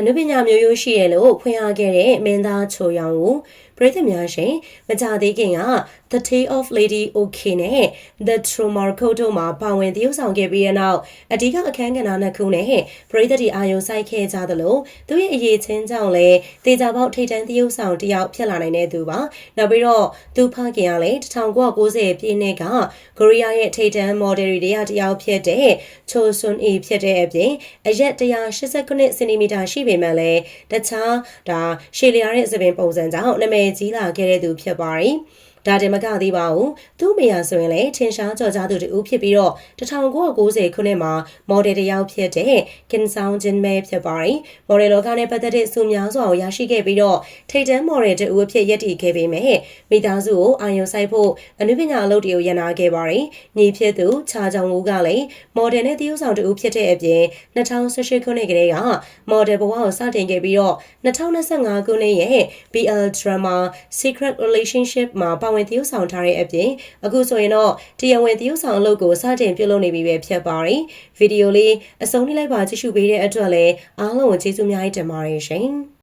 အနုပညာမျိုးရိုးရှိရလို့ဖွင့်ရခဲ့တဲ့မင်းသားချိုရောင်ကို ပရိသတ်များရှင်မကြသေးခင်က The Tale of Lady Okay နဲ့ The Trumarco တို့မှာပါဝင်သရုပ်ဆောင်ခဲ့ပြီးတဲ့နောက်အဓိကအခန်းကဏ္ဍနှစ်ခုနဲ့ပရိသတ်တွေအာရုံစိုက်ခဲ့ကြသလိုသူရဲ့အရေးချင်းကြောင့်လည်းတေချာပေါက်ထိတ်တန်းသရုပ်ဆောင်တစ်ယောက်ဖြစ်လာနိုင်တဲ့သူပါနောက်ပြီးတော့သူဖခင်ကလည်း1990ပြည့်နှစ်ကကိုရီးယားရဲ့ထိတ်တန်းမော်ဒယ်တွေတယောက်တစ်ယောက်ဖြစ်တဲ့ချိုဆွန်အေဖြစ်တဲ့အပြင်အရက်189စင်တီမီတာရှိပေမဲ့လည်းတခြားဒါရှေလျားတဲ့သပင်ပုံစံကြောင့်နာမည်ကြီးလာခဲ့တဲ့သူဖြစ်ပါတယ်။ဒါတင်မကသေးပါဘူးသူ့မိယာဆိုရင်လည်းထင်ရှားကြော်ကြားသူတူဖြစ်ပြီးတော့1990ခုနှစ်မှာမော်ဒယ်တစ်ယောက်ဖြစ်တဲ့ Kim Song Jin ပဲဖြစ်ပါတယ်မော်ဒယ်လောကနဲ့ပတ်သက်တဲ့စုများစွာကိုရရှိခဲ့ပြီးတော့ထိတ်တန်းမော်ဒယ်တူအဖြစ်ရည်တည်ခဲ့ပေမဲ့မိသားစုကိုအာရုံစိုက်ဖို့အနုပညာအလုပ်တွေကိုရန်နာခဲ့ပါတယ်ညီဖြစ်သူခြာကြောင်ဦးကလည်းမော်ဒယ်နဲ့တရုပ်ဆောင်တူဖြစ်တဲ့အပြင်2018ခုနှစ်ကလေးကမော်ဒယ်ဘဝကိုစတင်ခဲ့ပြီးတော့2025ခုနှစ်ရဲ့ BL drama Secret Relationship မှာပါဝင်သရုပ်ဆောင်ထားတဲ့အပြင်အခုဆိုရင်တော့တရားဝင်သရုပ်ဆောင်အလုပ်ကိုစတင်ပြုလုပ်နေပြီပဲဖြစ်ပါတယ်ဗီဒီယိုလေးအဆုံးထိလိုက်ပါကြည့်ရှုပေးတဲ့အတွက်လည်းအားလုံးကိုကျေးဇူးများတင်ပါတယ်ရှင်